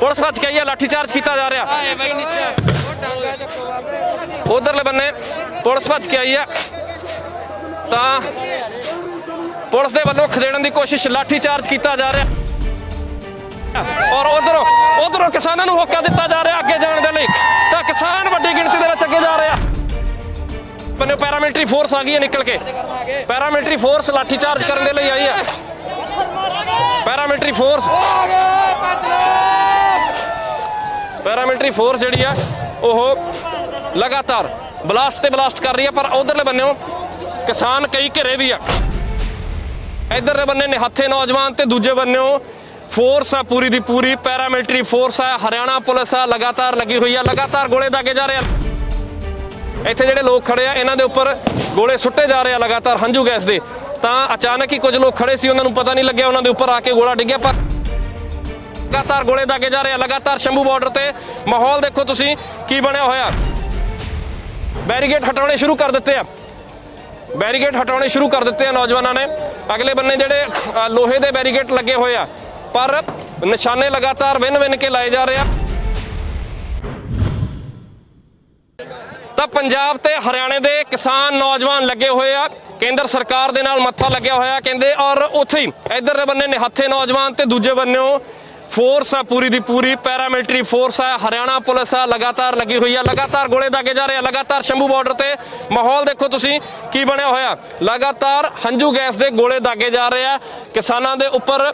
Police ਭੱਜ ਕੇ ਆਈ ਹੈ ਲਾਠੀ charge ਕੀਤਾ ਜਾ ਰਿਹਾ। ਉਧਰਲੇ ਬੰਨੇ ਪੁਲਿਸ ਭੱਜ ਕੇ ਆਈ ਹੈ। ਤਾਂ ਪੁਲਿਸ ਦੇ ਵੱਲੋਂ ਖਦੇੜਨ ਦੀ ਕੋਸ਼ਿਸ਼ ਲਾਠੀ ਚਾਰਜ ਕੀਤਾ ਜਾ ਰਿਹਾ। ਔਰ ਉਧਰੋਂ ਉਧਰੋਂ ਕਿਸਾਨਾਂ ਨੂੰ ਹੋਕਾ ਦਿੱਤਾ ਜਾ ਰਿਹਾ ਅੱਗੇ ਜਾਣ ਦੇ ਲਈ। ਤਾਂ ਕਿਸਾਨ ਵੱਡੀ ਗਿਣਤੀ ਦੇ ਵਿੱਚ ਅੱਗੇ ਜਾ ਰਿਹਾ। ਬੰਨੇ ਪੈਰਾਮਿਲਟਰੀ ਫੋਰਸ ਆ ਗਈ ਹੈ ਨਿਕਲ ਕੇ। ਪੈਰਾਮਿਲਟਰੀ ਫੋਰਸ ਲਾਠੀ ਚਾਰਜ ਕਰਨ ਦੇ ਲਈ ਆਈ ਹੈ। ਪੈਰਾਮਿਲਟਰੀ ਫੋਰਸ ਪੈਰਾਮਿਲਟਰੀ ਫੋਰਸ ਜਿਹੜੀ ਆ, ਉਹ ਲਗਾਤਾਰ ਬਲਾਸਟ ਤੇ ਬਲਾਸਟ ਕਰ ਰਹੀ ਆ, ਪਰ ਉਧਰਲੇ ਬੰਨਿਓ ਕਿਸਾਨ ਕਈ ਘਰੇ ਵੀ ਆ। ਇਧਰਲੇ ਬੰਨੇ ਨਿਹੱਥੇ ਨੌਜਵਾਨ ਤੇ ਦੂਜੇ ਬੰਨਿਓ ਫੋਰਸ ਆ ਪੂਰੀ ਦੀ ਪੂਰੀ, ਪੈਰਾਮਿਲਟਰੀ ਫੋਰਸ ਆ, ਹਰਿਆਣਾ ਪੁਲਿਸ ਆ, ਲਗਾਤਾਰ ਲੱਗੀ ਹੋਈ ਆ, ਲਗਾਤਾਰ ਗੋਲੇ ਦਾਗੇ ਜਾ ਰਹੇ ਆ। ਇੱਥੇ ਜਿਹੜੇ ਲੋਕ ਖੜੇ ਆ, ਇਹਨਾਂ ਦੇ ਉੱਪਰ ਗੋਲੇ ਸੁੱਟੇ ਜਾ ਰਹੇ ਆ ਲਗਾਤਾਰ ਹੰਝੂ ਗੈਸ ਦੇ ਤਾਂ ਅਚਾਨਕ ਹੀ ਕੁਝ ਲੋਕ ਖੜੇ ਸੀ, ਉਹਨਾਂ ਨੂੰ ਪਤਾ ਨਹੀਂ ਲੱਗਿਆ, ਉਹਨਾਂ ਦੇ ਉੱਪਰ ਆ ਕੇ ਗੋਲਾ ਡਿੱਗਿਆ, ਪਰ ਲਗਾਤਾਰ ਗੋਲੇ ਦਾਗੇ ਜਾ ਰਹੇ ਆ, ਲਗਾਤਾਰ ਸ਼ੰਭੂ ਬਾਰਡਰ ਤੇ। ਮਾਹੌਲ ਦੇਖੋ ਤੁਸੀਂ, ਕੀ ਬਣਿਆ ਹੋਇਆ? ਬੈਰੀਗੇਡ ਹਟਾਉਣੇ ਸ਼ੁਰੂ ਕਰ ਦਿੱਤੇ ਆ। ਬੈਰੀਗੇਡ ਹਟਾਉਣੇ ਸ਼ੁਰੂ ਕਰ ਦਿੱਤੇ ਆ ਨੌਜਵਾਨਾਂ ਨੇ। ਅਗਲੇ ਬੰਨੇ ਜਿਹੜੇ ਲੋਹੇ ਦੇ ਬੈਰੀਗੇਡ ਲੱਗੇ ਹੋਏ ਆ। ਪਰ ਨਿਸ਼ਾਨੇ ਲਗਾਤਾਰ ਵਿਨ ਵਿਨ ਕੇ ਲਾਏ ਜਾ ਰਹੇ ਆ। ਤਾਂ ਪੰਜਾਬ ਤੇ ਹਰਿਆਣੇ ਦੇ ਕਿਸਾਨ ਨੌਜਵਾਨ ਲੱਗੇ ਹੋਏ ਆ। ਕੇਂਦਰ ਸਰਕਾਰ ਦੇ ਨਾਲ ਮੱਥਾ ਲੱਗਿਆ ਹੋਇਆ, ਕਹਿੰਦੇ ਔਰ ਉੱਥੇ ਹੀ ਇਧਰਲੇ ਬੰਨੇ ਨਿਹੱਥੇ ਨੌਜਵਾਨ ਤੇ ਦੂਜੇ ਬੰਨਿਓ ਫੋਰਸ ਆ ਪੂਰੀ ਦੀ ਪੂਰੀ, ਪੈਰਾਮਿਲਟਰੀ ਫੋਰਸ ਆ, ਹਰਿਆਣਾ ਪੁਲਿਸ ਆ, ਲਗਾਤਾਰ ਲੱਗੀ ਹੋਈ ਆ, ਲਗਾਤਾਰ ਗੋਲੇ ਦਾਗੇ ਜਾ ਰਹੇ ਆ, ਲਗਾਤਾਰ ਸ਼ੰਭੂ ਬਾਰਡਰ ਤੇ। ਮਾਹੌਲ ਦੇਖੋ ਤੁਸੀਂ, ਕੀ ਬਣਿਆ ਹੋਇਆ? ਲਗਾਤਾਰ ਹੰਝੂ ਗੈਸ ਦੇ ਗੋਲੇ ਦਾਗੇ ਜਾ ਰਹੇ ਆ, ਕਿਸਾਨਾਂ ਦੇ ਉੱਪਰ।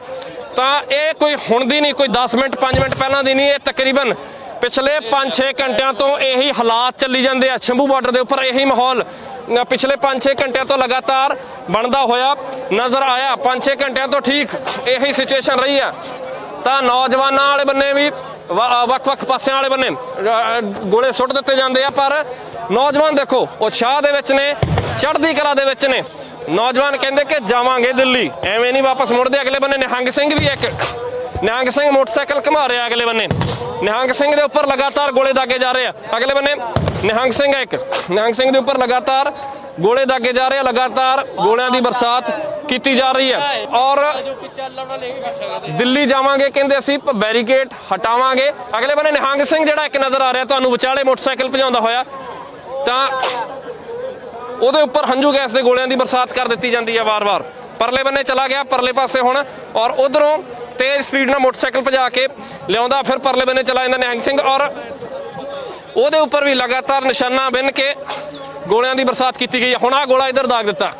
ਤਾਂ ਇਹ ਕੋਈ ਹੁਣ ਦੀ ਨਹੀਂ, ਕੋਈ 10 ਮਿੰਟ 5 ਮਿੰਟ ਪਹਿਲਾਂ ਦੀ ਨਹੀਂ, ਇਹ ਤਕਰੀਬਨ ਪਿਛਲੇ 5-6 ਘੰਟਿਆਂ ਤੋਂ ਇਹੀ ਹਾਲਾਤ ਚੱਲੀ ਜਾਂਦੇ ਆ, ਸ਼ੰਭੂ ਬਾਰਡਰ ਦੇ ਉੱਪਰ ਇਹੀ ਮਾਹੌਲ। ਪਿਛਲੇ 5-6 ਘੰਟਿਆਂ ਤੋਂ ਲਗਾਤਾਰ ਬਣਦਾ ਹੋਇਆ ਨਜ਼ਰ ਆਇਆ 5-6 ਘੰਟਿਆਂ ਤੋਂ ਠੀਕ ਇਹੀ ਸਿਚੁਏਸ਼ਨ ਰਹੀ ਆ। ਤਾਂ ਨੌਜਵਾਨਾਂ ਵਾਲੇ ਬੰਨੇ ਵੀ ਵੱਖ-ਵੱਖ ਪਾਸਿਆਂ ਵਾਲੇ ਬੰਨੇ ਗੋਲੇ ਸੁੱਟ ਦਿੱਤੇ ਜਾਂਦੇ ਆ, ਪਰ ਨੌਜਵਾਨ ਦੇਖੋ ਉਤਸ਼ਾਹ ਦੇ ਵਿੱਚ ਨੇ, ਚੜ੍ਹਦੀ ਕਲਾ ਦੇ ਵਿੱਚ ਨੇ। ਨੌਜਵਾਨ ਕਹਿੰਦੇ ਕਿ ਜਾਵਾਂਗੇ ਦਿੱਲੀ। ਐਵੇਂ ਨਹੀਂ ਵਾਪਸ ਮੁੜਦੇ, ਅਗਲੇ ਬੰਨੇ ਨਿਹੰਗ ਸਿੰਘ ਵੀ ਇੱਕ, ਨਿਹੰਗ ਸਿੰਘ ਮੋਟਰਸਾਈਕਲ ਘੁਮਾ ਰਿਹਾ ਅਗਲੇ ਬੰਨੇ। ਨਿਹੰਗ ਸਿੰਘ ਦੇ ਉੱਪਰ ਲਗਾਤਾਰ ਗੋਲੇ ਦਾਗੇ ਜਾ ਰਹੇ ਆ। ਅਗਲੇ ਬੰਨੇ ਨਿਹੰਗ ਸਿੰਘ ਹੈ ਇੱਕ। ਨਿਹੰਗ ਸਿੰਘ ਦੇ ਉੱਪਰ ਲਗਾਤਾਰ ਗੋਲੇ ਦਾਗੇ ਜਾ ਰਹੇ ਆ, ਲਗਾਤਾਰ ਗੋਲਿਆਂ ਦੀ ਬਰਸਾਤ ਕੀਤੀ ਜਾ ਰਹੀ ਹੈ। ਔਰ ਦਿੱਲੀ ਜਾਵਾਂਗੇ, ਕਹਿੰਦੇ ਅਸੀਂ ਬੈਰੀਕੇਡ ਹਟਾਵਾਂਗੇ। ਅਗਲੇ ਬੰਨੇ ਨਿਹੰਗ ਸਿੰਘ ਜਿਹੜਾ ਇੱਕ ਨਜ਼ਰ ਆ ਰਿਹਾ, ਤੁਹਾਨੂੰ ਵਿਚਾਲੇ ਮੋਟਰਸਾਈਕਲ ਭਜਾਉਂਦਾ ਹੋਇਆ, ਤਾਂ ਉਹਦੇ ਉੱਪਰ ਹੰਝੂ ਗੈਸ ਦੇ ਗੋਲਿਆਂ ਦੀ ਬਰਸਾਤ ਕਰ ਦਿੱਤੀ ਜਾਂਦੀ ਹੈ ਵਾਰ-ਵਾਰ। ਪਰਲੇ ਬੰਨੇ ਚਲਾ ਗਿਆ, ਪਰਲੇ ਪਾਸੇ ਹੁਣ, ਔਰ ਉਧਰੋਂ ਤੇਜ਼ ਸਪੀਡ ਨਾਲ ਮੋਟਰਸਾਈਕਲ ਭਜਾ ਕੇ ਲਿਆਉਂਦਾ, ਫਿਰ ਪਰਲੇ ਬੰਨੇ ਚਲਾ ਜਾਂਦਾ ਨਿਹੰਗ ਸਿੰਘ, ਔਰ ਉਹਦੇ ਉੱਪਰ ਵੀ ਲਗਾਤਾਰ ਨਿਸ਼ਾਨਾ ਬਿੰਨ ਕੇ ਗੋਲਿਆਂ ਦੀ ਬਰਸਾਤ ਕੀਤੀ ਗਈ ਹੈ। ਹੁਣ ਆ ਗੋਲਾ ਇੱਧਰ ਦਾਗ ਦਿੱਤਾ।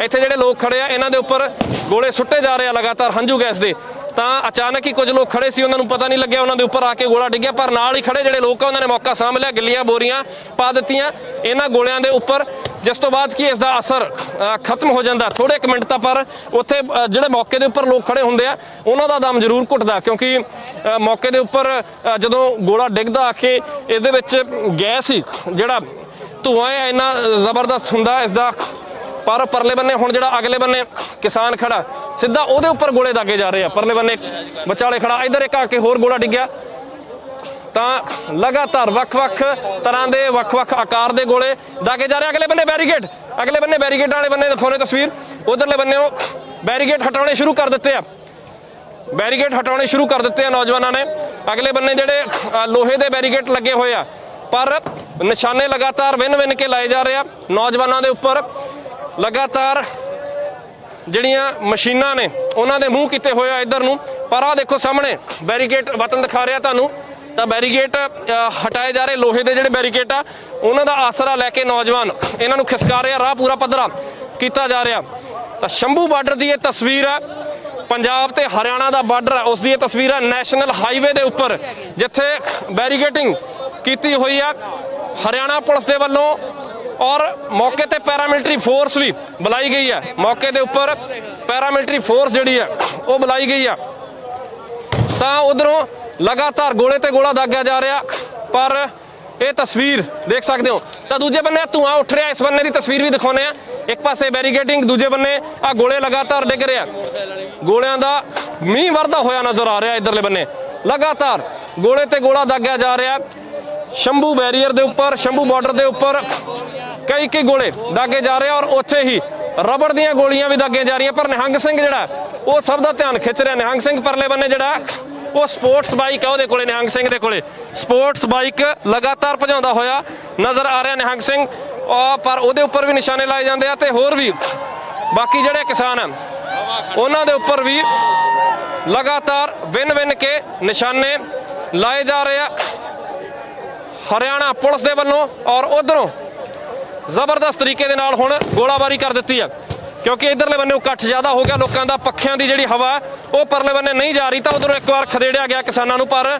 ਇੱਥੇ ਜਿਹੜੇ ਲੋਕ ਖੜੇ ਆ, ਇਹਨਾਂ ਦੇ ਉੱਪਰ ਗੋਲੇ ਸੁੱਟੇ ਜਾ ਰਹੇ ਆ ਲਗਾਤਾਰ ਹੰਝੂ ਗੈਸ ਦੇ। ਤਾਂ ਅਚਾਨਕ ਹੀ ਕੁਝ ਲੋਕ ਖੜੇ ਸੀ, ਉਹਨਾਂ ਨੂੰ ਪਤਾ ਨਹੀਂ ਲੱਗਿਆ, ਉਹਨਾਂ ਦੇ ਉੱਪਰ ਆ ਕੇ ਗੋਲਾ ਡਿੱਗਿਆ, ਪਰ ਨਾਲ ਹੀ ਖੜੇ ਜਿਹੜੇ ਲੋਕ ਆ, ਉਹਨਾਂ ਨੇ ਮੌਕਾ ਸਾਂਭ ਲਿਆ, ਗਿੱਲੀਆਂ ਬੋਰੀਆਂ ਪਾ ਦਿੱਤੀਆਂ। ਇਹਨਾਂ ਗੋਲਿਆਂ ਦੇ ਉੱਪਰ ਜਿਸ ਤੋਂ ਬਾਅਦ ਕੀ ਇਸ ਦਾ ਅਸਰ ਖਤਮ ਹੋ ਜਾਂਦਾ। ਥੋੜੇ ਇੱਕ ਮਿੰਟ ਤਾਂ ਪਰ ਉੱਥੇ ਜਿਹੜੇ ਮੌਕੇ ਦੇ ਉੱਪਰ ਲੋਕ ਖੜੇ ਹੁੰਦੇ ਆ, ਉਹਨਾਂ ਦਾ ਦਮ ਜ਼ਰੂਰ ਘੁੱਟਦਾ, ਕਿਉਂਕਿ ਮੌਕੇ ਦੇ ਉੱਪਰ ਜਦੋਂ ਗੋਲਾ ਡਿੱਗਦਾ ਆ ਕੇ, ਇਹਦੇ ਵਿੱਚ ਗੈਸ ਹੀ ਜਿਹੜਾ ਧੂਆਂ ਇੰਨਾ ਜ਼ਬਰਦਸਤ ਹੁੰਦਾ ਇਸ ਦਾ ਪਰ ਪਰਲੇ ਬੰਨੇ, ਹੁਣ ਜਿਹੜਾ ਅਗਲੇ ਬੰਨੇ ਕਿਸਾਨ ਖੜਾ ਸਿੱਧਾ ਉਹਦੇ ਉੱਪਰ ਗੋਲੇ ਦਾਗੇ ਜਾ ਰਹੇ ਆ। ਪਰਲੇ ਬੰਨੇ ਵਿਚਾਲੇ ਖੜਾ, ਇਧਰ ਇੱਕ ਆ ਕੇ ਹੋਰ ਗੋਲਾ ਡਿੱਗਿਆ। ਤਾਂ ਲਗਾਤਾਰ ਵੱਖ-ਵੱਖ ਤਰ੍ਹਾਂ ਦੇ, ਵੱਖ-ਵੱਖ ਆਕਾਰ ਦੇ ਗੋਲੇ ਦਾਗੇ ਜਾ ਰਹੇ ਅਗਲੇ ਬੰਨੇ ਬੈਰੀਕੇਡ, ਅਗਲੇ ਬੰਨੇ ਬੈਰੀਕੇਡ ਵਾਲੇ ਬੰਨੇ ਦਿਖਾਉਣੇ ਤਸਵੀਰ। ਉਧਰਲੇ ਉਹ ਬੈਰੀਕੇਡ ਹਟਾਉਣੇ ਸ਼ੁਰੂ ਕਰ ਦਿੱਤੇ ਆ। ਬੈਰੀਕੇਡ ਹਟਾਉਣੇ ਸ਼ੁਰੂ ਕਰ ਦਿੱਤੇ ਆ ਨੌਜਵਾਨਾਂ ਨੇ। ਅਗਲੇ ਬੰਨੇ ਜਿਹੜੇ ਲੋਹੇ ਦੇ ਬੈਰੀਕੇਡ ਲੱਗੇ ਹੋਏ ਆ। ਪਰ ਨਿਸ਼ਾਨੇ ਲਗਾਤਾਰ ਵਿਨ ਵਿਨ ਕੇ ਲਾਏ ਜਾ ਰਹੇ ਆ। ਨੌਜਵਾਨਾਂ ਦੇ ਉੱਪਰ ਲਗਾਤਾਰ ਜਿਹੜੀਆਂ ਮਸ਼ੀਨਾਂ ਨੇ, ਉਹਨਾਂ ਦੇ ਮੂੰਹ ਕੀਤੇ ਹੋਏ ਆ ਇੱਧਰ ਨੂੰ। ਪਰ ਆ ਦੇਖੋ ਸਾਹਮਣੇ, ਬੈਰੀਕੇਡ ਵਤਨ ਦਿਖਾ ਰਿਹਾ ਤੁਹਾਨੂੰ। ਤਾਂ ਬੈਰੀਕੇਡ ਹਟਾਏ ਜਾ ਰਹੇ ਲੋਹੇ ਦੇ ਜਿਹੜੇ ਬੈਰੀਕੇਡ ਆ, ਉਹਨਾਂ ਦਾ ਆਸਰਾ ਲੈ ਕੇ ਨੌਜਵਾਨ ਇਹਨਾਂ ਨੂੰ ਖਿਸਕਾ ਰਿਹਾ ਰਾਹ ਪੂਰਾ ਪੱਧਰਾ ਕੀਤਾ ਜਾ ਰਿਹਾ। ਤਾਂ ਸ਼ੰਭੂ ਬਾਰਡਰ ਦੀ ਇਹ ਤਸਵੀਰ ਆ। ਪੰਜਾਬ ਤੇ ਹਰਿਆਣਾ ਦਾ ਬਾਰਡਰ ਹੈ ਉਸ ਦੀ ਇਹ ਤਸਵੀਰ ਹੈ ਨੈਸ਼ਨਲ ਹਾਈਵੇ ਦੇ ਉੱਪਰ, ਜਿੱਥੇ ਬੈਰੀਕੇਟਿੰਗ ਕੀਤੀ ਹੋਈ ਆ। ਹਰਿਆਣਾ ਪੁਲਿਸ ਦੇ ਵੱਲੋਂ ਔਰ ਮੌਕੇ ਤੇ ਪੈਰਾਮਿਲਟਰੀ ਫੋਰਸ ਵੀ ਬੁਲਾਈ ਗਈ ਹੈ। ਮੌਕੇ ਦੇ ਉੱਪਰ ਪੈਰਾਮਿਲਟਰੀ ਫੋਰਸ ਜਿਹੜੀ ਹੈ, ਉਹ ਬੁਲਾਈ ਗਈ ਹੈ। ਤਾਂ ਉਧਰੋਂ ਲਗਾਤਾਰ ਗੋਲੇ ਤੇ ਗੋਲਾ ਦਾਗਿਆ ਜਾ ਰਿਹਾ, ਪਰ ਇਹ ਤਸਵੀਰ ਦੇਖ ਸਕਦੇ ਹੋ। ਤਾਂ ਦੂਜੇ ਬੰਨੇ ਧੂਆਂ ਉੱਠ ਰਿਹਾ, ਇਸ ਬੰਨੇ ਦੀ ਤਸਵੀਰ ਵੀ ਦਿਖਾਉਨੇ ਆ ਇੱਕ ਪਾਸੇ ਬੈਰੀਕੇਡਿੰਗ, ਦੂਜੇ ਬੰਨੇ ਆ ਗੋਲੇ ਲਗਾਤਾਰ ਡਿੱਗ ਰਿਹਾ ਗੋਲਿਆਂ ਦਾ ਮੀਂਹ ਵਰਦਾ ਹੋਇਆ ਨਜ਼ਰ ਆ ਰਿਹਾ ਇਧਰਲੇ ਬੰਨੇ। ਲਗਾਤਾਰ ਗੋਲੇ ਤੇ ਗੋਲਾ ਦਾਗਿਆ ਜਾ ਰਿਹਾ। ਸ਼ੰਭੂ ਬੈਰੀਅਰ ਦੇ ਉੱਪਰ, ਸ਼ੰਭੂ ਬਾਰਡਰ ਦੇ ਉੱਪਰ ਕਈ ਕਈ ਗੋਲੇ ਦਾਗੇ ਜਾ ਰਹੇ ਆ ਔਰ ਉੱਥੇ ਹੀ ਰਬੜ ਦੀਆਂ ਗੋਲੀਆਂ ਵੀ ਦਾਗੀਆਂ ਜਾ ਰਹੀਆਂ। ਪਰ ਨਿਹੰਗ ਸਿੰਘ ਜਿਹੜਾ ਉਹ ਸਭ ਦਾ ਧਿਆਨ ਖਿੱਚ ਰਿਹਾ। ਨਿਹੰਗ ਸਿੰਘ ਪਰਲੇ ਬੰਨੇ ਜਿਹੜਾ ਉਹ ਸਪੋਰਟਸ ਬਾਈਕ ਆ ਉਹਦੇ ਕੋਲੇ, ਨਿਹੰਗ ਸਿੰਘ ਦੇ ਕੋਲੇ। ਸਪੋਰਟਸ ਬਾਈਕ ਲਗਾਤਾਰ ਭਜਾਉਂਦਾ ਹੋਇਆ ਨਜ਼ਰ ਆ ਰਿਹਾ ਨਿਹੰਗ ਸਿੰਘ। ਔਰ ਪਰ ਉਹਦੇ ਉੱਪਰ ਵੀ ਨਿਸ਼ਾਨੇ ਲਾਏ ਜਾਂਦੇ ਆ ਤੇ ਹੋਰ ਵੀ ਬਾਕੀ ਜਿਹੜੇ ਕਿਸਾਨ ਆ, ਉਹਨਾਂ ਦੇ ਉੱਪਰ ਵੀ ਲਗਾਤਾਰ ਵਿਨ ਵਿਨ ਕੇ ਨਿਸ਼ਾਨੇ ਲਾਏ ਜਾ ਰਹੇ ਆ। ਹਰਿਆਣਾ ਪੁਲਿਸ ਦੇ ਵੱਲੋਂ ਔਰ ਉਧਰੋਂ ਜ਼ਬਰਦਸਤ ਤਰੀਕੇ ਦੇ ਨਾਲ ਹੁਣ ਗੋਲਾਬਾਰੀ ਕਰ ਦਿੱਤੀ ਆ। ਕਿਉਂਕਿ ਇਧਰਲੇ ਬੰਨੇ ਇਕੱਠ ਜ਼ਿਆਦਾ ਹੋ ਗਿਆ, ਲੋਕਾਂ ਦਾ ਪੱਖਿਆਂ ਦੀ ਜਿਹੜੀ ਹਵਾ, ਉਹ ਪਰਲੇ ਬੰਨੇ ਨਹੀਂ ਜਾ ਰਹੀ ਤਾਂ ਉਧਰੋਂ ਇੱਕ ਵਾਰ ਖਦੇੜਿਆ ਗਿਆ ਕਿਸਾਨਾਂ ਨੂੰ, ਪਰ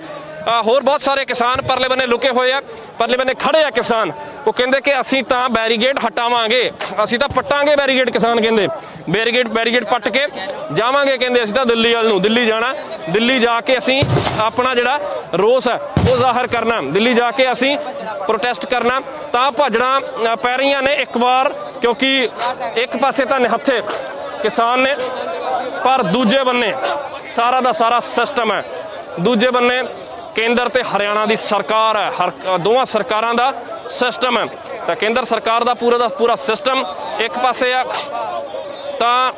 ਹੋਰ ਬਹੁਤ ਸਾਰੇ ਕਿਸਾਨ ਪਰਲੇ ਬੰਨੇ ਲੁਕੇ ਹੋਏ ਆ। ਪਰਲੇ ਬੰਨੇ ਖੜੇ ਆ ਕਿਸਾਨ। ਉਹ ਕਹਿੰਦੇ ਕਿ ਅਸੀਂ ਤਾਂ ਬੈਰੀਗੇਡ ਹਟਾਵਾਂਗੇ, ਅਸੀਂ ਤਾਂ ਪੱਟਾਂਗੇ ਬੈਰੀਗੇਡ ਕਿਸਾਨ, ਕਹਿੰਦੇ। ਬੈਰੀਗੇਡ ਬੈਰੀਗੇਡ ਪੱਟ ਕੇ ਜਾਵਾਂਗੇ, ਕਹਿੰਦੇ ਅਸੀਂ ਤਾਂ ਦਿੱਲੀ ਵੱਲ ਨੂੰ, ਦਿੱਲੀ ਜਾਣਾ। ਦਿੱਲੀ ਜਾ ਕੇ ਅਸੀਂ ਆਪਣਾ ਜਿਹੜਾ ਰੋਸ ਹੈ, ਉਹ ਜ਼ਾਹਰ ਕਰਨਾ। ਦਿੱਲੀ ਜਾ ਕੇ ਅਸੀਂ ਪ੍ਰੋਟੈਸਟ ਕਰਨਾ। ਤਾਂ ਭੱਜਣਾ ਪੈ ਰਹੀਆਂ ਨੇ ਇੱਕ ਵਾਰ, ਕਿਉਂਕਿ ਇੱਕ ਪਾਸੇ ਤਾਂ ਨਿਹੱਥੇ ਕਿਸਾਨ ਨੇ, ਪਰ ਦੂਜੇ ਬੰਨੇ ਸਾਰਾ ਦਾ ਸਾਰਾ ਸਿਸਟਮ ਹੈ। ਦੂਜੇ ਬੰਨੇ ਕੇਂਦਰ ਤੇ ਹਰਿਆਣਾ ਦੀ ਸਰਕਾਰ ਹੈ, ਹਰ ਦੋਵਾਂ ਸਰਕਾਰਾਂ ਦਾ ਸਿਸਟਮ ਹੈ। ਤਾਂ ਕੇਂਦਰ ਸਰਕਾਰ ਦਾ ਪੂਰਾ ਦਾ ਪੂਰਾ ਸਿਸਟਮ ਇੱਕ ਪਾਸੇ ਆ ਤਾਂ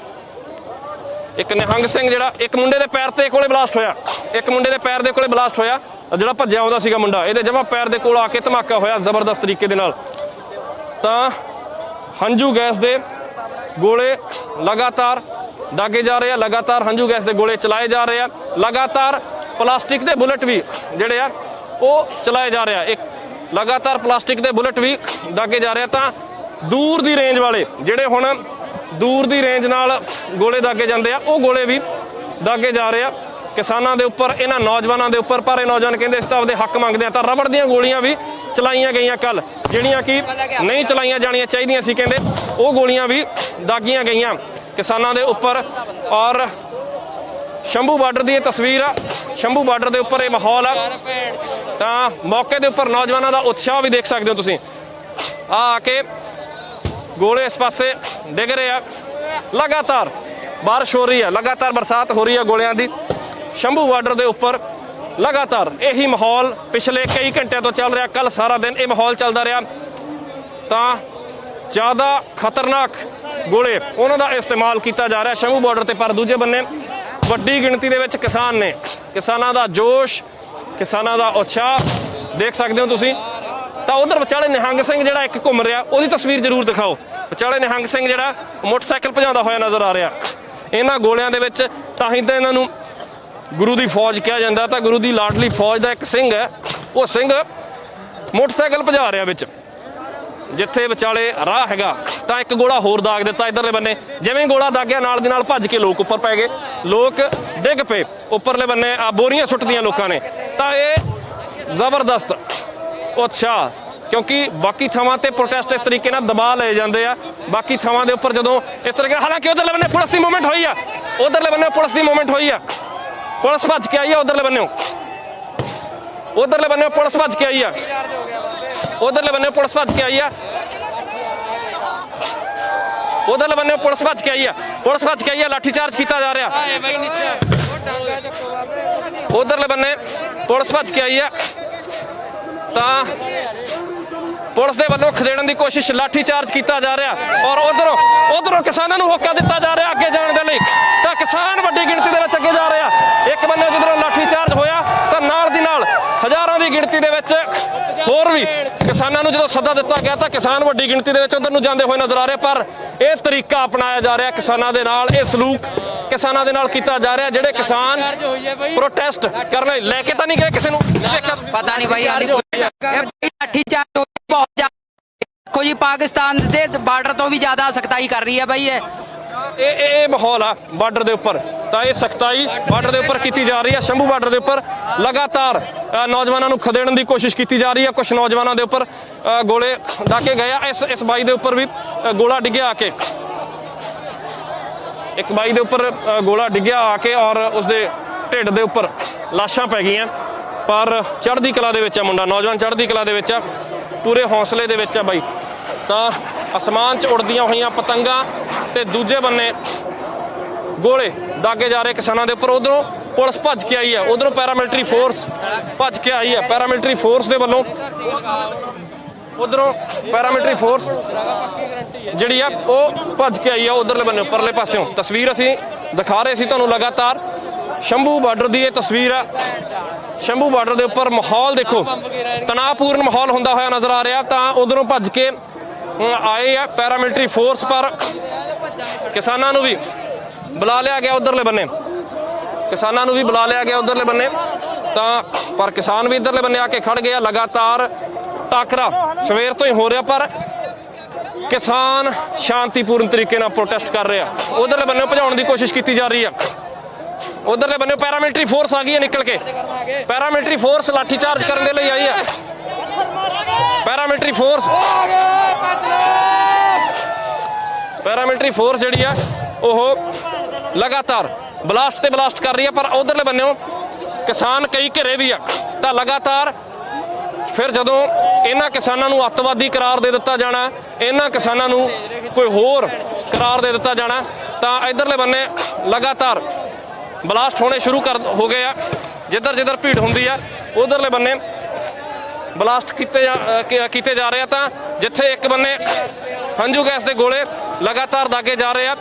ਇੱਕ ਨਿਹੰਗ ਸਿੰਘ ਜਿਹੜਾ, ਇੱਕ ਮੁੰਡੇ ਦੇ ਪੈਰ ਤੇ ਕੋਲੇ ਬਲਾਸਟ ਹੋਇਆ। ਇੱਕ ਮੁੰਡੇ ਦੇ ਪੈਰ ਦੇ ਕੋਲੇ ਬਲਾਸਟ ਹੋਇਆ। ਜਿਹੜਾ ਭੱਜਿਆ ਆਉਂਦਾ ਸੀਗਾ ਮੁੰਡਾ, ਇਹਦੇ ਜਮਾ ਪੈਰ ਦੇ ਕੋਲ ਆ ਕੇ ਧਮਾਕਾ ਹੋਇਆ ਜ਼ਬਰਦਸਤ ਤਰੀਕੇ ਦੇ ਨਾਲ। ਤਾਂ ਹੰਝੂ ਗੈਸ ਦੇ ਗੋਲੇ ਲਗਾਤਾਰ ਦਾਗੇ ਜਾ ਰਹੇ ਆ, ਲਗਾਤਾਰ ਹੰਝੂ ਗੈਸ ਦੇ ਗੋਲੇ ਚਲਾਏ ਜਾ ਰਹੇ ਆ। ਲਗਾਤਾਰ ਪਲਾਸਟਿਕ ਦੇ ਬੁਲਟ ਵੀ ਜਿਹੜੇ ਆ, ਉਹ ਚਲਾਏ ਜਾ ਰਹੇ ਆ। ਇੱਕ ਲਗਾਤਾਰ ਪਲਾਸਟਿਕ ਦੇ ਬੁਲਟ ਵੀ ਦਾਗੇ ਜਾ ਰਹੇ ਆ। ਤਾਂ ਦੂਰ ਦੀ ਰੇਂਜ ਵਾਲੇ ਜਿਹੜੇ ਹੁਣ ਦੂਰ ਦੀ ਰੇਂਜ ਨਾਲ ਗੋਲੇ ਦਾਗੇ ਜਾਂਦੇ ਆ। ਉਹ ਗੋਲੇ ਵੀ ਦਾਗੇ ਜਾ ਰਹੇ ਆ। ਕਿਸਾਨਾਂ ਦੇ ਉੱਪਰ, ਇਹਨਾਂ ਨੌਜਵਾਨਾਂ ਦੇ ਉੱਪਰ, ਪਰ ਇਹ ਨੌਜਵਾਨ ਕਹਿੰਦੇ ਇਸ ਤਾਂ ਆਪਦੇ ਹੱਕ ਮੰਗਦੇ ਆ। ਤਾਂ ਰਬੜ ਦੀਆਂ ਗੋਲੀਆਂ ਵੀ ਚਲਾਈਆਂ ਗਈਆਂ ਕੱਲ ਜਿਹੜੀਆਂ ਕਿ ਨਹੀਂ ਚਲਾਈਆਂ ਜਾਣੀਆਂ ਚਾਹੀਦੀਆਂ ਸੀ ਕਹਿੰਦੇ। ਉਹ ਗੋਲੀਆਂ ਵੀ ਦਾਗੀਆਂ ਗਈਆਂ ਕਿਸਾਨਾਂ ਦੇ ਉੱਪਰ। ਔਰ ਸ਼ੰਭੂ ਬਾਰਡਰ ਦੀ ਇਹ ਤਸਵੀਰ ਆ। ਸ਼ੰਭੂ ਬਾਰਡਰ ਦੇ ਉੱਪਰ ਇਹ ਮਾਹੌਲ ਆ। ਤਾਂ ਮੌਕੇ ਦੇ ਉੱਪਰ ਨੌਜਵਾਨਾਂ ਦਾ ਉਤਸ਼ਾਹ ਵੀ ਦੇਖ ਸਕਦੇ ਹੋ ਤੁਸੀਂ। ਆ ਆ ਕੇ ਗੋਲੇ ਇਸ ਪਾਸੇ ਡਿੱਗ ਰਹੇ ਆ। ਲਗਾਤਾਰ ਬਾਰਿਸ਼ ਹੋ ਰਹੀ ਹੈ। ਲਗਾਤਾਰ ਬਰਸਾਤ ਹੋ ਰਹੀ ਹੈ ਗੋਲਿਆਂ ਦੀ। ਸ਼ੰਭੂ ਬਾਰਡਰ ਦੇ ਉੱਪਰ ਲਗਾਤਾਰ ਇਹੀ ਮਾਹੌਲ ਪਿਛਲੇ ਕਈ ਘੰਟਿਆਂ ਤੋਂ ਚੱਲ ਰਿਹਾ। ਕੱਲ ਸਾਰਾ ਦਿਨ ਇਹ ਮਾਹੌਲ ਚੱਲਦਾ ਰਿਹਾ। ਤਾਂ ਜ਼ਿਆਦਾ ਖਤਰਨਾਕ ਗੋਲੇ ਉਹਨਾਂ ਦਾ ਇਸਤੇਮਾਲ ਕੀਤਾ ਜਾ ਰਿਹਾ ਸ਼ੰਭੂ ਬਾਰਡਰ ਤੇ। ਪਰ ਦੂਜੇ ਬੰਨੇ ਵੱਡੀ ਗਿਣਤੀ ਦੇ ਵਿੱਚ ਕਿਸਾਨ ਨੇ। ਕਿਸਾਨਾਂ ਦਾ ਜੋਸ਼, ਕਿਸਾਨਾਂ ਦਾ ਉਤਸ਼ਾਹ ਦੇਖ ਸਕਦੇ ਹੋ ਤੁਸੀਂ। ਤਾਂ ਉਧਰ ਵਿਚਾਲੇ ਨਿਹੰਗ ਸਿੰਘ ਜਿਹੜਾ ਇੱਕ ਘੁੰਮ ਰਿਹਾ, ਉਹਦੀ ਤਸਵੀਰ ਜ਼ਰੂਰ ਦਿਖਾਓ। ਵਿਚਾਲੇ ਨਿਹੰਗ ਸਿੰਘ ਜਿਹੜਾ ਮੋਟਰਸਾਈਕਲ ਭਜਾਉਂਦਾ ਹੋਇਆ ਨਜ਼ਰ ਆ ਰਿਹਾ। ਇਹਨਾਂ ਗੋਲਿਆਂ ਦੇ ਵਿੱਚ ਤਾਂ ਹੀ ਤਾਂ ਇਹਨਾਂ ਨੂੰ ਗੁਰੂ ਦੀ ਫੌਜ ਕਿਹਾ ਜਾਂਦਾ, ਤਾਂ ਗੁਰੂ ਦੀ ਲਾਡਲੀ ਫੌਜ ਦਾ ਇੱਕ ਸਿੰਘ ਹੈ। ਉਹ ਸਿੰਘ ਮੋਟਰਸਾਈਕਲ ਭਜਾ ਰਿਹਾ ਵਿੱਚ। ਜਿੱਥੇ ਵਿਚਾਲੇ ਰਾਹ ਹੈਗਾ, ਤਾਂ ਇੱਕ ਗੋਲਾ ਹੋਰ ਦਾਗ ਦਿੱਤਾ ਇਧਰਲੇ ਬੰਨੇ। ਜਿਵੇਂ ਗੋਲਾ ਦਾਗਿਆ, ਨਾਲ ਦੀ ਨਾਲ ਭੱਜ ਕੇ ਲੋਕ ਉੱਪਰ ਪੈ ਗਏ। ਲੋਕ ਡਿੱਗ ਪਏ। ਉੱਪਰਲੇ ਬੰਨੇ ਆ ਬੋਰੀਆਂ ਸੁੱਟਦੀਆਂ ਲੋਕਾਂ ਨੇ। ਤਾਂ ਇਹ ਜ਼ਬਰਦਸਤ ਉਤਸ਼ਾਹ ਕਿਉਂਕਿ ਬਾਕੀ ਥਾਵਾਂ ਤੇ ਪ੍ਰੋਟੈਸਟ ਇਸ ਤਰੀਕੇ ਨਾਲ ਦਬਾਅ ਲਏ ਜਾਂਦੇ ਆ। ਬਾਕੀ ਥਾਵਾਂ ਦੇ ਉੱਪਰ ਜਦੋਂ ਇਸ ਤਰੀਕੇ ਹਾਲਾਂਕਿ ਉਧਰਲੇ ਬੰਨੇ ਪੁਲਿਸ ਦੀ ਮੂਵਮੈਂਟ ਹੋਈ ਆ। ਉਧਰਲੇ ਬੰਨੇ ਪੁਲਿਸ ਦੀ ਮੂਵਮੈਂਟ ਹੋਈ ਆ। ਪੁਲਿਸ ਭੱਜ ਕੇ ਆਈ ਆ ਉਧਰਲੇ ਬੰਨੇੋਂ ਉਧਰਲੇ ਬੰਨੇ ਪੁਲਿਸ ਭੱਜ ਕੇ ਆਈ ਆ। ਉਧਰਲੇ ਬੰਨੇ ਪੁਲਿਸ ਭੱਜ ਕੇ ਆਈ ਆ। ਉਧਰਲੇ ਬੰਨੇ ਪੁਲਿਸ ਭੱਜ ਕੇ ਆਈ ਆ। ਪੁਲਿਸ ਭੱਜ ਕੇ ਆਈ ਆ ਲਾਠੀ ਚਾਰਜ ਕੀਤਾ ਜਾ ਰਿਹਾ। ਆਏ ਉਧਰਲੇ ਬੰਨੇ ਪੁਲਿਸ ਭੱਜ ਕੇ ਆਈ ਆ। ਤਾਂ ਪੁਲਿਸ ਦੇ ਵੱਲੋਂ ਖਦੇੜਨ ਦੀ ਕੋਸ਼ਿਸ਼ ਲਾਠੀ ਚਾਰਜ ਕੀਤਾ ਜਾ ਰਿਹਾ ਔਰ ਉਧਰੋਂ ਉਧਰੋਂ ਕਿਸਾਨਾਂ ਨੂੰ ਹੋਕਾ ਦਿੱਤਾ ਜਾ ਰਿਹਾ ਅੱਗੇ ਜਾਣ ਦੇ ਲਈ। ਤਾਂ ਕਿਸਾਨ ਵੱਡੀ ਗਿਣਤੀ ਦੇ ਵਿੱਚ ਅੱਗੇ ਜਾ ਰਿਹਾ। ਇੱਕ ਬੰਨੇ ਜਦੋਂ ਲਾਠੀ ਚਾਰਜ ਹੋਇਆ, ਤਾਂ ਨਾਲ ਦੀ ਨਾਲ ਹਜ਼ਾਰਾਂ ਦੀ ਗਿਣਤੀ ਦੇ ਵਿੱਚ ਹੋਰ ਵੀ ਕਿਸਾਨਾਂ ਨੂੰ ਜਦੋਂ ਸੱਦਾ ਦਿੱਤਾ ਗਿਆ, ਤਾਂ ਕਿਸਾਨ ਵੱਡੀ ਗਿਣਤੀ ਦੇ ਵਿੱਚ ਉਧਰ ਨੂੰ ਜਾਂਦੇ ਹੋਏ ਨਜ਼ਰ ਆ ਰਹੇ। ਪਰ ਇਹ ਤਰੀਕਾ ਅਪਣਾਇਆ ਜਾ ਰਿਹਾ ਕਿਸਾਨਾਂ ਦੇ ਨਾਲ। ਇਹ ਸਲੂਕ ਕਿਸਾਨਾਂ ਦੇ ਨਾਲ ਕੀਤਾ ਜਾ ਰਿਹਾ, ਜਿਹੜੇ ਕਿਸਾਨ ਪ੍ਰੋਟੈਸਟ ਕਰਨ ਲਈ ਲੈ ਕੇ ਤਾਂ ਨਹੀਂ ਗਏ ਕਿਸੇ ਨੂੰ। ਪਤਾ ਨਹੀਂ ਭਾਈ ਹਾਲੀ ਲਾਠੀ ਚਾਰਜ ਬਹੁਤ ਦੇਖੋ ਜੀ ਪਾਕਿਸਤਾਨ ਦੇ ਬਾਰਡਰ ਤੋਂ ਵੀ ਜ਼ਿਆਦਾ ਸਖਤਾਈ ਕਰ ਰਹੀ ਹੈ ਭਾਈ ਇਹ। ਇਹ ਇਹ ਇਹ ਮਾਹੌਲ ਆ ਬਾਰਡਰ ਦੇ ਉੱਪਰ। ਤਾਂ ਇਹ ਸਖਤਾਈ ਬਾਰਡਰ ਦੇ ਉੱਪਰ ਕੀਤੀ ਜਾ ਰਹੀ ਹੈ ਸ਼ੰਭੂ ਬਾਰਡਰ ਦੇ ਉੱਪਰ। ਲਗਾਤਾਰ ਅ, ਨੌਜਵਾਨਾਂ ਨੂੰ ਖਦੇੜਨ ਦੀ ਕੋਸ਼ਿਸ਼ ਕੀਤੀ ਜਾ ਰਹੀ ਹੈ। ਕੁਝ ਨੌਜਵਾਨਾਂ ਦੇ ਉੱਪਰ ਅ, ਗੋਲੇ ਦਾਕੇ ਗਏ ਆ। ਇਸ ਇਸ ਬਾਈ ਦੇ ਉੱਪਰ ਵੀ ਅ, ਗੋਲਾ ਡਿੱਗਿਆ ਆ ਕੇ। ਇੱਕ ਬਾਈ ਦੇ ਉੱਪਰ ਅ, ਗੋਲਾ ਡਿੱਗਿਆ ਆ ਕੇ ਔਰ ਉਸਦੇ ਢਿੱਡ ਦੇ ਉੱਪਰ ਲਾਸ਼ਾਂ ਪੈ ਗਈਆਂ। ਪਰ ਚੜ੍ਹਦੀ ਕਲਾ ਦੇ ਵਿੱਚ ਆ ਮੁੰਡਾ। ਨੌਜਵਾਨ ਚੜ੍ਹਦੀ ਕਲਾ ਦੇ ਵਿੱਚ ਆ। ਪੂਰੇ ਹੌਸਲੇ ਦੇ ਵਿੱਚ ਆ ਬਾਈ। ਤਾਂ ਅਸਮਾਨ 'ਚ ਉੜਦੀਆਂ ਹੋਈਆਂ ਪਤੰਗਾਂ ਤੇ ਦੂਜੇ ਬੰਨੇ ਗੋਲੇ ਦਾਗੇ ਜਾ ਰਹੇ ਕਿਸਾਨਾਂ ਦੇ ਉੱਪਰ। ਉਧਰੋਂ ਪੁਲਿਸ ਭੱਜ ਕੇ ਆਈ ਹੈ। ਉਧਰੋਂ ਪੈਰਾਮਿਲਟਰੀ ਫੋਰਸ ਭੱਜ ਕੇ ਆਈ ਹੈ। ਪੈਰਾਮਿਲਟਰੀ ਫੋਰਸ ਦੇ ਵੱਲੋਂ ਉਧਰੋਂ ਪੈਰਾਮਿਲਟਰੀ ਫੋਰਸ ਜਿਹੜੀ ਆ, ਉਹ ਭੱਜ ਕੇ ਆਈ ਆ ਉਧਰਲੇ ਬੰਨੇ ਪਰਲੇ ਪਾਸਿਓਂ। ਤਸਵੀਰ ਅਸੀਂ ਦਿਖਾ ਰਹੇ ਸੀ ਤੁਹਾਨੂੰ ਲਗਾਤਾਰ। ਸ਼ੰਭੂ ਬਾਰਡਰ ਦੀ ਇਹ ਤਸਵੀਰ ਆ। ਸ਼ੰਭੂ ਬਾਰਡਰ ਦੇ ਉੱਪਰ ਮਾਹੌਲ ਦੇਖੋ। ਤਣਾਅਪੂਰਨ ਮਾਹੌਲ ਹੁੰਦਾ ਹੋਇਆ ਨਜ਼ਰ ਆ ਰਿਹਾ, ਤਾਂ ਉਧਰੋਂ ਭੱਜ ਕੇ ਆਏ ਆ ਪੈਰਾਮਿਲਟਰੀ ਫੋਰਸ ਪਰ। ਕਿਸਾਨਾਂ ਨੂੰ ਵੀ ਬੁਲਾ ਲਿਆ ਗਿਆ ਉਧਰਲੇ ਬੰਨੇ। ਕਿਸਾਨਾਂ ਨੂੰ ਵੀ ਬੁਲਾ ਲਿਆ ਗਿਆ ਉਧਰਲੇ ਬੰਨੇ। ਤਾਂ ਪਰ ਕਿਸਾਨ ਵੀ ਇਧਰਲੇ ਬੰਨੇ ਆ ਕੇ ਖੜ ਗਏ ਆ, ਲਗਾਤਾਰ ਟਾਕਰਾ ਸਵੇਰ ਤੋਂ ਹੀ ਹੋ ਰਿਹਾ, ਪਰ ਕਿਸਾਨ ਸ਼ਾਂਤੀਪੂਰਨ ਤਰੀਕੇ ਨਾਲ ਪ੍ਰੋਟੈਸਟ ਕਰ ਰਿਹਾ। ਆ ਉਧਰਲੇ ਬੰਨੇ ਭਜਾਉਣ ਦੀ ਕੋਸ਼ਿਸ਼ ਕੀਤੀ ਜਾ ਰਹੀ ਆ। ਉਧਰਲੇ ਬੰਨੇ ਪੈਰਾਮਿਲਟਰੀ ਫੋਰਸ ਆ ਗਈ ਹੈ ਨਿਕਲ ਕੇ। ਪੈਰਾਮਿਲਟਰੀ ਫੋਰਸ ਲਾਠੀ ਚਾਰਜ ਕਰਨ ਦੇ ਲਈ ਆਈ ਹੈ। Paramilitary force. ਪੈਰਾਮਿਲਟਰੀ ਫੋਰਸ ਜਿਹੜੀ ਆ, ਉਹ ਲਗਾਤਾਰ ਬਲਾਸਟ ਤੇ ਬਲਾਸਟ ਕਰ ਰਹੀ ਹੈ, ਪਰ ਉਧਰਲੇ ਬੰਨਿਓ ਕਿਸਾਨ ਕਈ ਘਿਰੇ ਵੀ ਆ। ਤਾਂ ਲਗਾਤਾਰ ਫਿਰ ਜਦੋਂ ਇਹਨਾਂ ਕਿਸਾਨਾਂ ਨੂੰ ਅੱਤਵਾਦੀ ਕਰਾਰ ਦੇ ਦਿੱਤਾ ਜਾਣਾ, ਇਹਨਾਂ ਕਿਸਾਨਾਂ ਨੂੰ ਕੋਈ ਹੋਰ ਕਰਾਰ ਦੇ ਦਿੱਤਾ ਜਾਣਾ, ਤਾਂ ਇਧਰਲੇ ਬੰਨੇ ਲਗਾਤਾਰ ਬਲਾਸਟ ਹੋਣੇ ਸ਼ੁਰੂ ਕਰ ਹੋ ਗਏ ਆ। ਜਿੱਧਰ ਜਿੱਧਰ ਭੀੜ ਹੁੰਦੀ ਆ, ਉਧਰਲੇ ਬੰਨੇ ਬਲਾਸਟ ਕੀਤੇ ਜਾ- ਕੀਤੇ ਜਾ ਰਹੇ ਆ ਤਾਂ ਜਿੱਥੇ ਇੱਕ ਬੰਨੇ ਹੰਝੂ ਗੈਸ ਦੇ ਗੋਲੇ ਲਗਾਤਾਰ ਦਾਗੇ ਜਾ ਰਹੇ ਆ,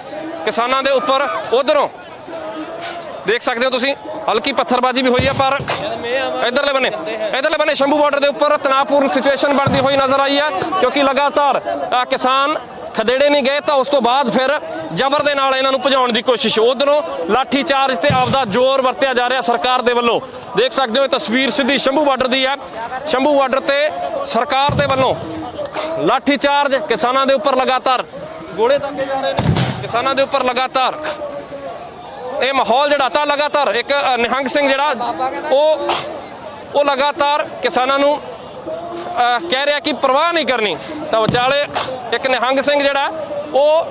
ਕਿਸਾਨਾਂ ਦੇ ਉੱਪਰ, ਉਧਰੋਂ ਦੇਖ ਸਕਦੇ ਹੋ ਤੁਸੀਂ, ਹਲਕੀ ਪੱਥਰਬਾਜ਼ੀ ਵੀ ਹੋਈ ਆ, ਪਰ ਇਧਰਲੇ ਬੰਨੇ ਇਧਰਲੇ ਬੰਨੇ ਸ਼ੰਭੂ ਬਾਰਡਰ ਦੇ ਉੱਪਰ ਤਣਾਅਪੂਰਨ ਸਿਚੁਏਸ਼ਨ ਬਣਦੀ ਹੋਈ ਨਜ਼ਰ ਆਈ ਹੈ ਕਿਉਂਕਿ ਲਗਾਤਾਰ ਕਿਸਾਨ ਖਦੇੜੇ ਨਹੀਂ ਗਏ ਤਾਂ ਉਸ ਤੋਂ ਬਾਅਦ ਫਿਰ ਜ਼ਬਰ ਦੇ ਨਾਲ ਇਹਨਾਂ ਨੂੰ ਭਜਾਉਣ ਦੀ ਕੋਸ਼ਿਸ਼। ਉਧਰੋਂ ਲਾਠੀ ਚਾਰਜ ਤੇ ਆਪਦਾ ਜ਼ੋਰ ਵਰਤਿਆ ਜਾ ਰਿਹਾ ਸਰਕਾਰ ਦੇ ਵੱਲੋਂ। ਦੇਖ ਸਕਦੇ ਹੋ ਇਹ ਤਸਵੀਰ ਸਿੱਧੀ ਸ਼ੰਭੂ ਬਾਰਡਰ ਦੀ ਹੈ। ਸ਼ੰਭੂ ਬਾਰਡਰ ਤੇ ਸਰਕਾਰ ਦੇ ਵੱਲੋਂ ਲਾਠੀ ਚਾਰਜ ਕਿਸਾਨਾਂ ਦੇ ਉੱਪਰ ਲਗਾਤਾਰ ਗੋਲੇ ਦਾਗੇ ਜਾ ਰਹੇ ਨੇ। ਕਿਸਾਨਾਂ ਦੇ ਉੱਪਰ ਲਗਾਤਾਰ ਇਹ ਮਾਹੌਲ ਜਿਹੜਾ ਤਾਂ ਲਗਾਤਾਰ ਇੱਕ ਨਿਹੰਗ ਸਿੰਘ ਜਿਹੜਾ, ਉਹ ਉਹ ਲਗਾਤਾਰ ਕਿਸਾਨਾਂ ਨੂੰ ਕਹਿ ਰਿਹਾ ਕਿ ਪਰਵਾਹ ਨਹੀਂ ਕਰਨੀ। ਤਾਂ ਵਿਚਾਲੇ ਇੱਕ ਨਿਹੰਗ ਸਿੰਘ ਜਿਹੜਾ, ਉਹ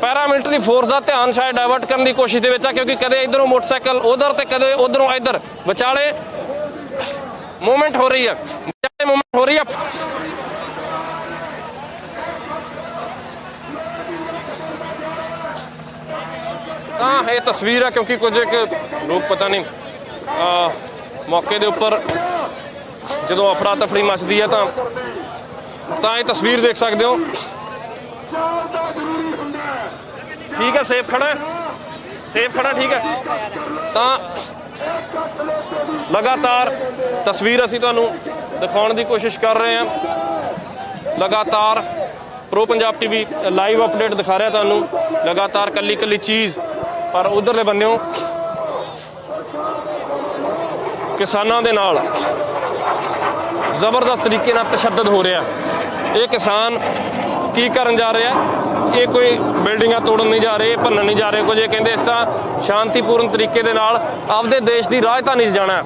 ਪੈਰਾਮਿਲਟਰੀ ਫੋਰਸ ਦਾ ਧਿਆਨ ਸ਼ਾਇਦ ਡਾਇਵਰਟ ਕਰਨ ਦੀ ਕੋਸ਼ਿਸ਼ ਦੇ ਵਿੱਚ ਆ, ਕਿਉਂਕਿ ਕਦੇ ਇਧਰੋਂ ਮੋਟਰਸਾਈਕਲ ਉਧਰ ਤੇ ਕਦੇ ਉਧਰੋਂ ਇਧਰ। ਵਿਚਾਲੇ ਮੂਵਮੈਂਟ ਹੋ ਰਹੀ ਹੈ ਵਿਚਾਲੇ ਮੂਵਮੈਂਟ ਹੋ ਰਹੀ ਹੈ ਤਾਂ ਇਹ ਤਸਵੀਰ ਹੈ ਕਿਉਂਕਿ ਕੁਝ ਇੱਕ ਲੋਕ ਪਤਾ ਨਹੀਂ ਆ ਮੌਕੇ ਦੇ ਉੱਪਰ ਜਦੋਂ ਅਫਰਾ ਤਫੜੀ ਮਚਦੀ ਹੈ ਤਾਂ ਤਾਂ ਇਹ ਤਸਵੀਰ ਦੇਖ ਸਕਦੇ ਹੋ। ਠੀਕ ਹੈ, ਸੇਫ ਖੜਾ ਸੇਫ ਖੜਾ, ਠੀਕ ਹੈ। ਤਾਂ ਲਗਾਤਾਰ ਤਸਵੀਰ ਅਸੀਂ ਤੁਹਾਨੂੰ ਦਿਖਾਉਣ ਦੀ ਕੋਸ਼ਿਸ਼ ਕਰ ਰਹੇ ਹਾਂ। ਲਗਾਤਾਰ pro Punjab TV live update ਦਿਖਾ ਰਿਹਾ ਤੁਹਾਨੂੰ। ਲਗਾਤਾਰ ਕੱਲੀ ਕੱਲੀ ਚੀਜ਼ ਪਰ ਉਧਰਲੇ ਬੰਨਿਓ ਕਿਸਾਨਾਂ ਦੇ ਨਾਲ। ਜ਼ਬਰਦਸਤ ਤਰੀਕੇ ਨਾਲ ਤਸ਼ੱਦਦ ਹੋ ਰਿਹਾ। ਇਹ ਕਿਸਾਨ ਕੀ ਕਰਨ ਜਾ ਰਿਹਾ? ਇਹ ਕੋਈ ਬਿਲਡਿੰਗਾਂ ਤੋੜਨ ਨਹੀਂ ਜਾ ਰਹੇ ਭੰਨਣ ਨਹੀਂ ਜਾ ਰਹੇ। ਕੁਝ ਇਹ ਕਹਿੰਦੇ ਇਸ ਤਾਂ ਸ਼ਾਂਤੀਪੂਰਨ ਤਰੀਕੇ ਦੇ ਨਾਲ ਆਪਦੇ ਦੇਸ਼ ਦੀ ਰਾਜਧਾਨੀ 'ਚ ਜਾਣਾ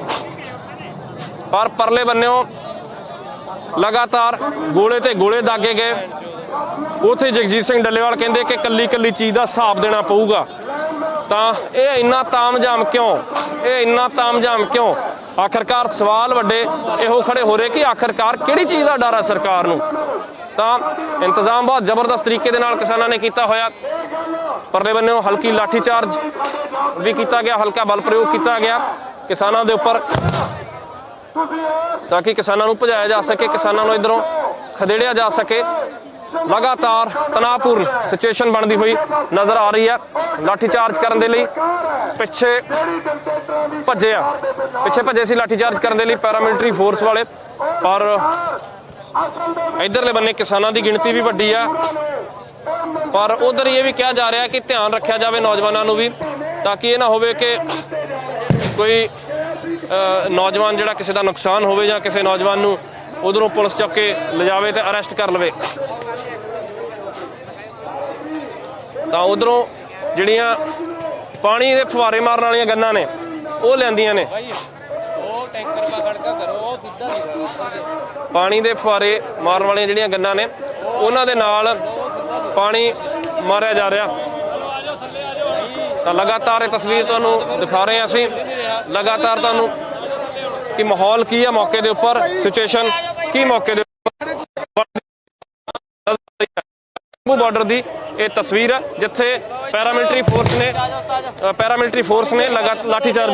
ਪਰ ਪਰਲੇ ਬੰਨਿਓ ਲਗਾਤਾਰ ਗੋਲੇ ਤੇ ਗੋਲੇ ਦਾਗੇ ਗਏ। ਉਥੇ ਜਗਜੀਤ ਸਿੰਘ ਡੱਲੇਵਾਲ ਕਹਿੰਦੇ ਕਿ ਕੱਲੀ ਕੱਲੀ ਚੀਜ਼ ਦਾ ਹਿਸਾਬ ਦੇਣਾ ਪਊਗਾ। ਤਾਂ ਇਹ ਇੰਨਾ ਤਾਮਝਾਮ ਕਿਉਂ? ਇਹ ਇੰਨਾ ਤਾਮਝਾਮ ਕਿਉਂ? ਆਖਰਕਾਰ ਸਵਾਲ ਵੱਡੇ ਇਹੋ ਖੜੇ ਹੋ ਰਹੇ ਕਿ ਆਖਰਕਾਰ ਕਿਹੜੀ ਚੀਜ਼ ਦਾ ਡਰ ਹੈ ਸਰਕਾਰ ਨੂੰ? ਤਾਂ ਇੰਤਜ਼ਾਮ ਬਹੁਤ ਜ਼ਬਰਦਸਤ ਤਰੀਕੇ ਦੇ ਨਾਲ ਕਿਸਾਨਾਂ ਨੇ ਕੀਤਾ ਹੋਇਆ। ਪਰਲੇ ਬੰਨੇੋਂ ਹਲਕੀ ਲਾਠੀ ਚਾਰਜ ਵੀ ਕੀਤਾ ਗਿਆ, ਹਲਕਾ ਬਲ ਪ੍ਰਯੋਗ ਕੀਤਾ ਗਿਆ ਕਿਸਾਨਾਂ ਦੇ ਉੱਪਰ ਤਾਂ ਕਿ ਕਿਸਾਨਾਂ ਨੂੰ ਭਜਾਇਆ ਜਾ ਸਕੇ, ਕਿਸਾਨਾਂ ਨੂੰ ਇਧਰੋਂ ਖਦੇੜਿਆ ਜਾ ਸਕੇ। ਲਗਾਤਾਰ ਤਣਾਅਪੂਰਨ ਸਿਚੁਏਸ਼ਨ ਬਣਦੀ ਹੋਈ ਨਜ਼ਰ ਆ ਰਹੀ ਹੈ। ਲਾਠੀ ਚਾਰਜ ਕਰਨ ਦੇ ਲਈ ਪਿੱਛੇ ਭੱਜੇ ਆ ਪਿੱਛੇ ਭੱਜੇ ਸੀ ਲਾਠੀ ਚਾਰਜ ਕਰਨ ਦੇ ਲਈ ਪੈਰਾਮਿਲਟਰੀ ਫੋਰਸ ਵਾਲੇ। ਪਰ ਇਧਰਲੇ ਬੰਨੇ ਕਿਸਾਨਾਂ ਦੀ ਗਿਣਤੀ ਵੀ ਵੱਡੀ ਆ। ਪਰ ਉਧਰ ਇਹ ਵੀ ਕਿਹਾ ਜਾ ਰਿਹਾ ਕਿ ਧਿਆਨ ਰੱਖਿਆ ਜਾਵੇ ਨੌਜਵਾਨਾਂ ਨੂੰ ਵੀ, ਤਾਂ ਕਿ ਇਹ ਨਾ ਹੋਵੇ ਕਿ ਕੋਈ ਨੌਜਵਾਨ ਜਿਹੜਾ ਕਿਸੇ ਦਾ ਨੁਕਸਾਨ ਹੋਵੇ ਜਾਂ ਕਿਸੇ ਨੌਜਵਾਨ ਨੂੰ ਉਧਰੋਂ ਪੁਲਿਸ ਚੱਕ ਕੇ ਲਿਜਾਵੇ ਤੇ ਅਰੈਸਟ ਕਰ ਲਵੇ। ਤਾਂ ਉਧਰੋਂ ਜਿਹੜੀਆਂ ਪਾਣੀ ਦੇ ਫੁਹਾਰੇ ਮਾਰਨ ਵਾਲੀਆਂ ਗੰਨਾਂ ਨੇ, ਉਹ ਲੈਂਦੀਆਂ ਨੇ। ਉਹ ਟੈਂਕਰ ਪਾ ਖੜਕਾ ਕਰੋ ਉਹ ਸਿੱਧਾ ਪਾਣੀ ਦੇ ਫੁਹਾਰੇ ਮਾਰਨ ਵਾਲੀਆਂ ਜਿਹੜੀਆਂ ਗੰਨਾਂ ਨੇ, ਉਹਨਾਂ ਦੇ ਨਾਲ ਪਾਣੀ ਮਾਰਿਆ ਜਾ ਰਿਹਾ। ਤਾਂ ਲਗਾਤਾਰ ਇਹ ਤਸਵੀਰ ਤੁਹਾਨੂੰ ਦਿਖਾ ਰਹੇ ਹਾਂ ਅਸੀਂ। ਲਗਾਤਾਰ ਤੁਹਾਨੂੰ ਕਿ ਮਾਹੌਲ ਕੀ ਹੈ ਮੌਕੇ ਦੇ ਉੱਪਰ ਸਿਚੁਏਸ਼ਨ ਕੀ ਮੌਕੇ ਦੇ ਉੱਪਰ ਬਾਰਡਰ ਦੀ ਇਹ ਤਸਵੀਰ ਹੈ, ਜਿੱਥੇ ਪੈਰਾਮਿਲਟਰੀ ਫੋਰਸ ਨੇ ਪੈਰਾਮਿਲਟਰੀ ਫੋਰਸ ਨੇ ਲਗਾਤਾਰ ਲਾਠੀਚਾਰਜ